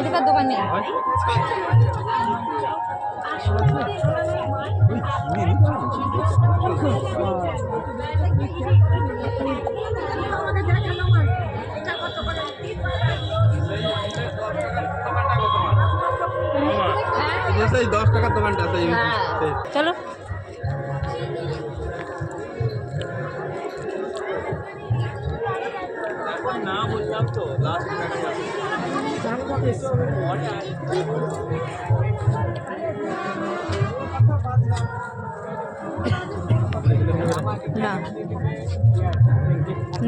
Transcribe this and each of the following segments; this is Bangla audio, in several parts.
এদিকে দোকান নেই দশ টাকার দোকানটা। চলো না বললাম তো লাস্ট না।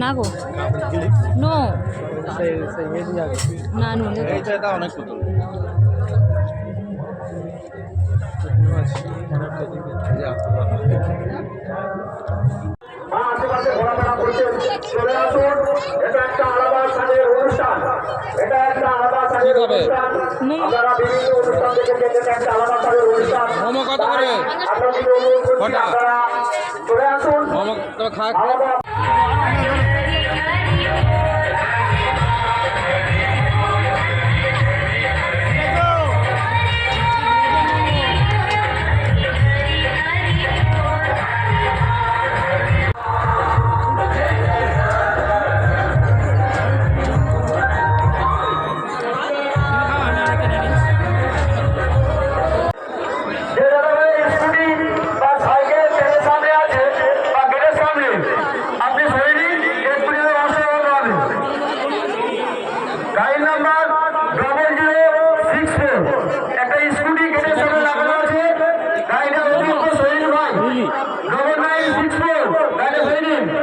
না গো। নো না নো এইটা অনেক পুতুল আশেপাশে ঘোরাফেরা করছেন, চলে আসুন। এটা একটা আলাদা সাজের অনুষ্ঠান। এটা একটা ঠিক হবে। অনুষ্ঠান আপনারা বিভিন্ন অনুষ্ঠান দেখেছেন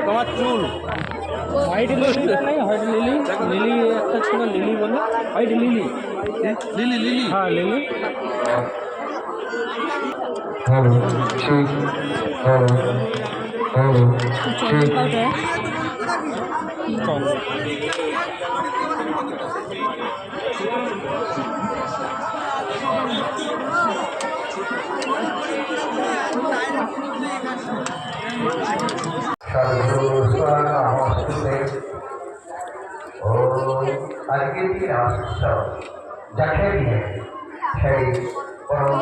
তোমার চুল। হোয়াইট লিলিটা নেই হোয়াইট লিলি লিলি একটা ছিল লিলি বলে। হোয়াইট লিলি লিলি লিলি হ্যাঁ লিলি চল আজকে দিনে আসছ যাকে নিয়ে সেই পরম